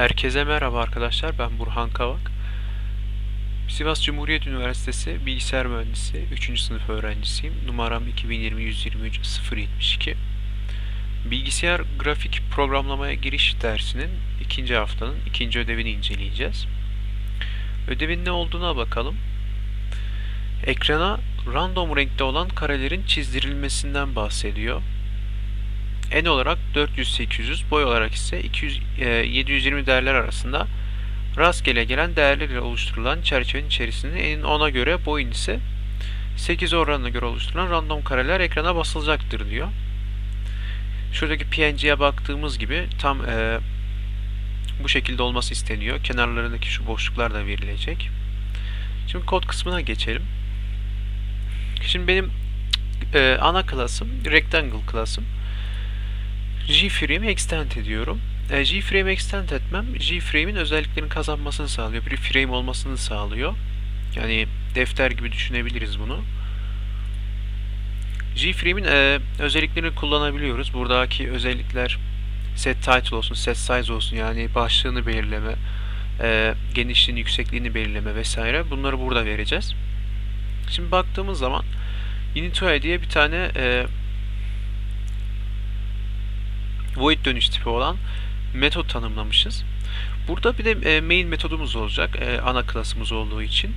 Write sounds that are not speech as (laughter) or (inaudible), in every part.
Herkese merhaba arkadaşlar. Ben Burhan Kavak. Sivas Cumhuriyet Üniversitesi Bilgisayar Mühendisi 3. sınıf öğrencisiyim. Numaram 2020-123-072. Bilgisayar grafik programlamaya giriş dersinin ikinci haftanın ikinci ödevini inceleyeceğiz. Ödevin ne olduğuna bakalım. Ekrana random renkte olan karelerin çizdirilmesinden bahsediyor. En olarak 400-800, boy olarak ise 200, e, 720 değerler arasında rastgele gelen değerlerle oluşturulan çerçevenin içerisinde en 10'a göre boyun ise 8 oranına göre oluşturulan random kareler ekrana basılacaktır diyor. Şuradaki PNG'ye baktığımız gibi tam e, bu şekilde olması isteniyor. Kenarlarındaki şu boşluklar da verilecek. Şimdi kod kısmına geçelim. Şimdi benim e, ana klasım rectangle klasım. G-Frame extend ediyorum. E, G-Frame extend etmem G-Frame'in özelliklerini kazanmasını sağlıyor. Bir frame olmasını sağlıyor. Yani defter gibi düşünebiliriz bunu. G-Frame'in e, özelliklerini kullanabiliyoruz. Buradaki özellikler set title olsun, set size olsun yani başlığını belirleme, e, genişliğini, yüksekliğini belirleme vesaire. Bunları burada vereceğiz. Şimdi baktığımız zaman Unitoy diye bir tane e, void dönüş tipi olan metot tanımlamışız. Burada bir de e, main metodumuz olacak e, ana klasımız olduğu için.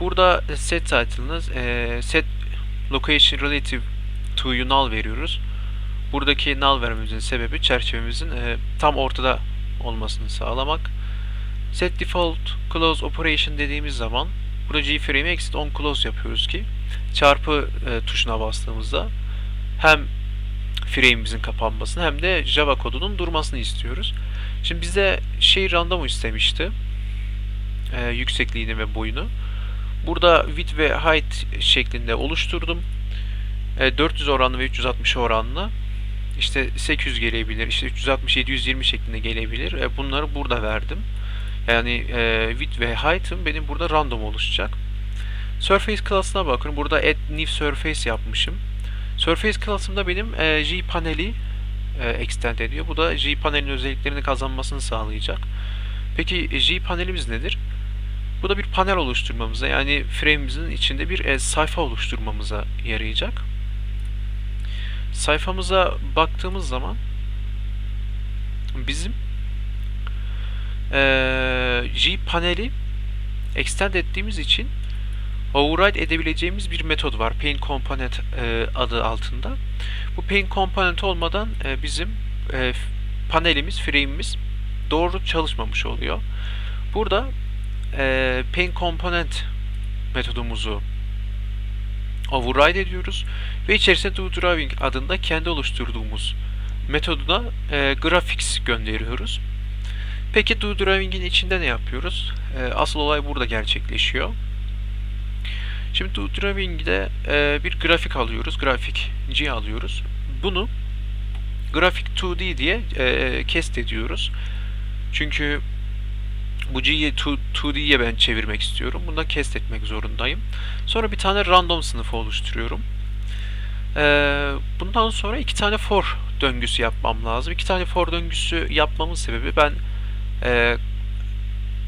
Burada set title'ını e, set location relative to'yu null veriyoruz. Buradaki null vermemizin sebebi çerçevemizin tam ortada olmasını sağlamak. Set default close operation dediğimiz zaman burada gframe'i exit on close yapıyoruz ki çarpı tuşuna bastığımızda hem frame'imizin kapanmasını hem de Java kodunun durmasını istiyoruz. Şimdi bize şey random istemişti. E, yüksekliğini ve boyunu. Burada width ve height şeklinde oluşturdum. E, 400 oranlı ve 360 oranlı. İşte 800 gelebilir, işte 360 720 şeklinde gelebilir. E, bunları burada verdim. Yani e, width ve height'ım benim burada random oluşacak. Surface class'ına bakın. Burada add new surface yapmışım. Surface class'ımda benim e, G paneli e, extend ediyor. Bu da G panelin özelliklerini kazanmasını sağlayacak. Peki G panelimiz nedir? Bu da bir panel oluşturmamıza yani frame'imizin içinde bir e, sayfa oluşturmamıza yarayacak. Sayfamıza baktığımız zaman bizim e, G paneli extend ettiğimiz için override edebileceğimiz bir metod var. Paint Component e, adı altında. Bu Paint Component olmadan e, bizim e, panelimiz, frame'imiz doğru çalışmamış oluyor. Burada e, Paint Component metodumuzu override ediyoruz ve içerisine DoDrawing adında kendi oluşturduğumuz metoduna e, graphics gönderiyoruz. Peki DoDrawing'in içinde ne yapıyoruz? E, asıl olay burada gerçekleşiyor. Şimdi DoDrawing'de e, bir grafik alıyoruz. Grafik G alıyoruz. Bunu grafik 2D diye e, cast ediyoruz. Çünkü bu G'yi 2D'ye ben çevirmek istiyorum. Bunu da cast etmek zorundayım. Sonra bir tane random sınıfı oluşturuyorum. Ee, bundan sonra iki tane for döngüsü yapmam lazım. İki tane for döngüsü yapmamın sebebi ben e,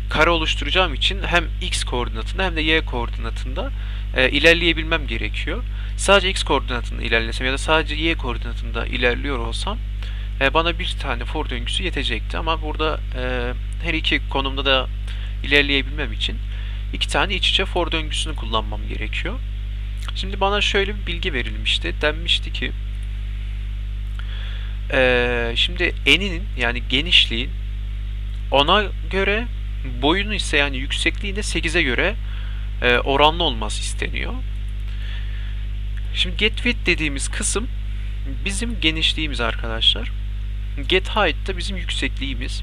kare oluşturacağım için hem x koordinatında hem de y koordinatında e, ilerleyebilmem gerekiyor. Sadece x koordinatında ilerlesem ya da sadece y koordinatında ilerliyor olsam e, bana bir tane for döngüsü yetecekti ama burada e, her iki konumda da ilerleyebilmem için iki tane iç içe for döngüsünü kullanmam gerekiyor. Şimdi bana şöyle bir bilgi verilmişti. Denmişti ki e, şimdi eninin yani genişliğin ona göre boyunu ise yani yüksekliğinde 8'e göre e, oranlı olması isteniyor. Şimdi get width dediğimiz kısım bizim genişliğimiz arkadaşlar. Get height da bizim yüksekliğimiz.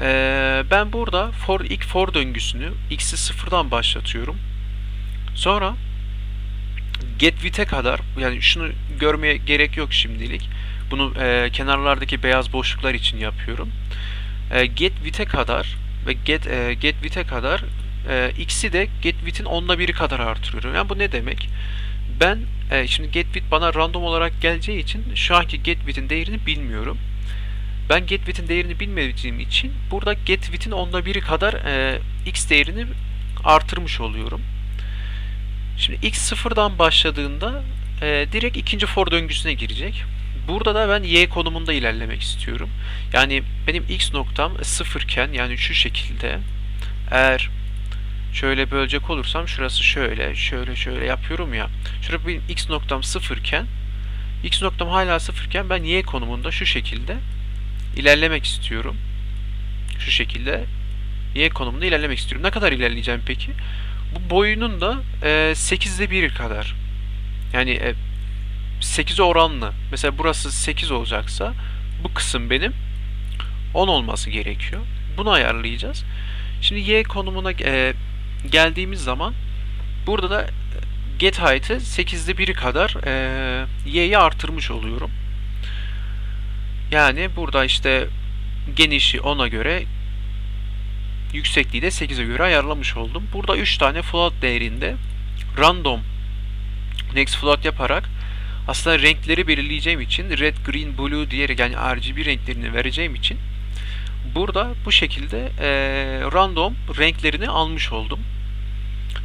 Ee, ben burada for ilk for döngüsünü x'i sıfırdan başlatıyorum. Sonra get width'e kadar yani şunu görmeye gerek yok şimdilik. Bunu e, kenarlardaki beyaz boşluklar için yapıyorum. E, get width'e kadar ve get e, get width'e kadar e, x'i de get width'in onda biri kadar artırıyorum. Yani bu ne demek? Ben e, şimdi get width bana random olarak geleceği için şu anki get width'in değerini bilmiyorum. Ben get width'in değerini bilmediğim için burada get width'in onda biri kadar e, x değerini artırmış oluyorum. Şimdi x sıfırdan başladığında e, direkt ikinci for döngüsüne girecek. Burada da ben y konumunda ilerlemek istiyorum. Yani benim x noktam sıfırken yani şu şekilde eğer şöyle bölecek olursam şurası şöyle şöyle şöyle yapıyorum ya. Şurada benim x noktam sıfırken x noktam hala sıfırken ben y konumunda şu şekilde ilerlemek istiyorum. Şu şekilde y konumunda ilerlemek istiyorum. Ne kadar ilerleyeceğim peki? Bu boyunun da e, 8'de 1 kadar. Yani e, 8'e oranlı. Mesela burası 8 olacaksa bu kısım benim 10 olması gerekiyor. Bunu ayarlayacağız. Şimdi y konumuna e, geldiğimiz zaman burada da get height'ı 8'de 1'i kadar e, y'yi artırmış oluyorum. Yani burada işte genişi 10'a göre yüksekliği de 8'e göre ayarlamış oldum. Burada 3 tane float değerinde random next float yaparak aslında renkleri belirleyeceğim için red, green, blue diyerek yani RGB renklerini vereceğim için burada bu şekilde e, random renklerini almış oldum.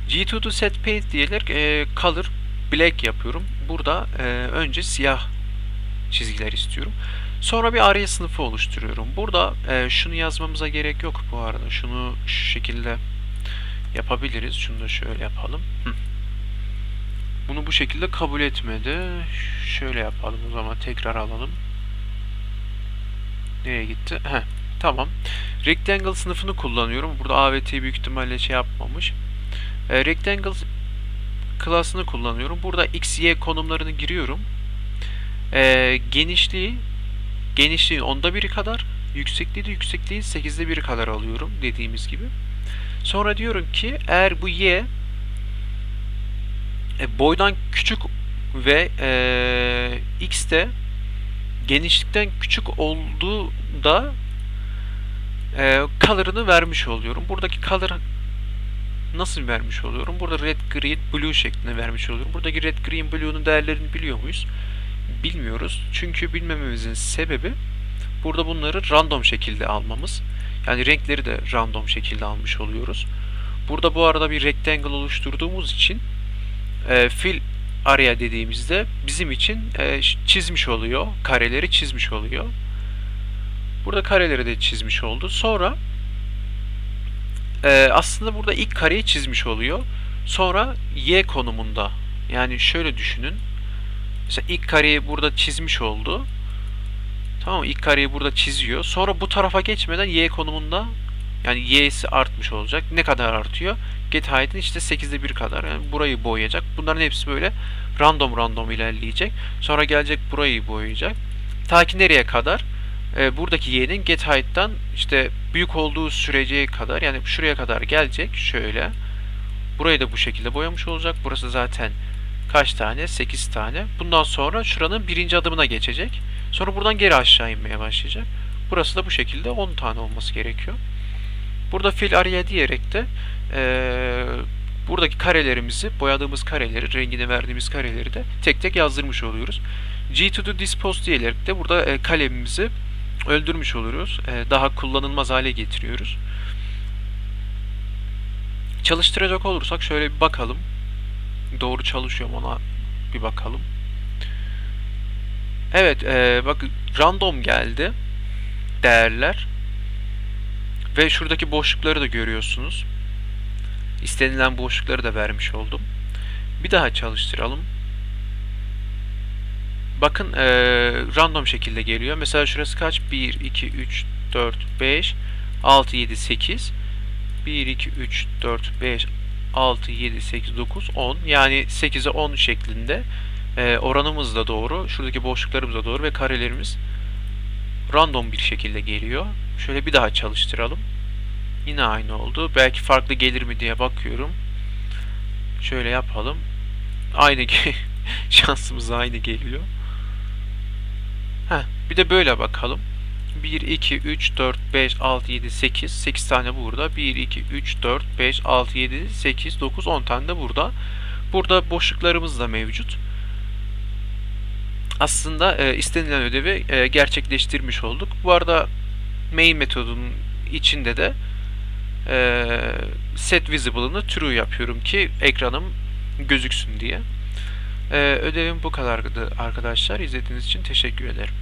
G2 to set paint diyerek e, color black yapıyorum. Burada e, önce siyah çizgiler istiyorum. Sonra bir araya sınıfı oluşturuyorum. Burada e, şunu yazmamıza gerek yok bu arada. Şunu şu şekilde yapabiliriz. Şunu da şöyle yapalım. Hı. Bunu bu şekilde kabul etmedi. Şöyle yapalım o zaman tekrar alalım. Nereye gitti? Heh, tamam. Rectangle sınıfını kullanıyorum. Burada A ve T büyük ihtimalle şey yapmamış. E, Rectangle klasını kullanıyorum. Burada X, Y konumlarını giriyorum. E, genişliği genişliğin onda biri kadar, yüksekliği de yüksekliğin sekizde biri kadar alıyorum dediğimiz gibi. Sonra diyorum ki eğer bu Y e, boydan küçük ve e, X de genişlikten küçük olduğunda e, color'ını vermiş oluyorum. Buradaki color nasıl vermiş oluyorum? Burada red, green, blue şeklinde vermiş oluyorum. Buradaki red, green, blue'nun değerlerini biliyor muyuz? Bilmiyoruz. Çünkü bilmememizin sebebi burada bunları random şekilde almamız. Yani renkleri de random şekilde almış oluyoruz. Burada bu arada bir rectangle oluşturduğumuz için e, fill area dediğimizde bizim için e, çizmiş oluyor. Kareleri çizmiş oluyor. Burada kareleri de çizmiş oldu. Sonra e, aslında burada ilk kareyi çizmiş oluyor. Sonra y konumunda yani şöyle düşünün. Mesela ilk kareyi burada çizmiş oldu. Tamam mı? İlk kareyi burada çiziyor. Sonra bu tarafa geçmeden y konumunda yani y'si artmış olacak. Ne kadar artıyor? Get height'in işte 8'de 1 kadar. Yani burayı boyayacak. Bunların hepsi böyle random random ilerleyecek. Sonra gelecek burayı boyayacak. Ta ki nereye kadar? Ee, buradaki y'nin get height'tan işte büyük olduğu sürece kadar yani şuraya kadar gelecek. Şöyle. Burayı da bu şekilde boyamış olacak. Burası zaten kaç tane? 8 tane. Bundan sonra şuranın birinci adımına geçecek. Sonra buradan geri aşağı inmeye başlayacak. Burası da bu şekilde 10 tane olması gerekiyor. Burada fill area diyerek de ee, buradaki karelerimizi, boyadığımız kareleri, rengini verdiğimiz kareleri de tek tek yazdırmış oluyoruz. G to do dispose diyerek de burada e, kalemimizi öldürmüş oluyoruz. E, daha kullanılmaz hale getiriyoruz. Çalıştıracak olursak şöyle bir bakalım. Doğru çalışıyor mu ona bir bakalım. Evet, e, bak random geldi değerler. Ve şuradaki boşlukları da görüyorsunuz. İstenilen boşlukları da vermiş oldum. Bir daha çalıştıralım. Bakın e, random şekilde geliyor. Mesela şurası kaç? 1, 2, 3, 4, 5, 6, 7, 8. 1, 2, 3, 4, 5, 6, 7, 8, 9, 10. Yani 8'e 10 şeklinde e, oranımız da doğru. Şuradaki boşluklarımız da doğru ve karelerimiz random bir şekilde geliyor. Şöyle bir daha çalıştıralım. Yine aynı oldu. Belki farklı gelir mi diye bakıyorum. Şöyle yapalım. Aynı (laughs) şansımız aynı geliyor. Heh, bir de böyle bakalım. 1, 2, 3, 4, 5, 6, 7, 8. 8 tane burada. 1, 2, 3, 4, 5, 6, 7, 8, 9, 10 tane de burada. Burada boşluklarımız da mevcut. Aslında e, istenilen ödevi e, gerçekleştirmiş olduk. Bu arada main metodunun içinde de e, set visible'ını true yapıyorum ki ekranım gözüksün diye. E, ödevim bu kadardı arkadaşlar. İzlediğiniz için teşekkür ederim.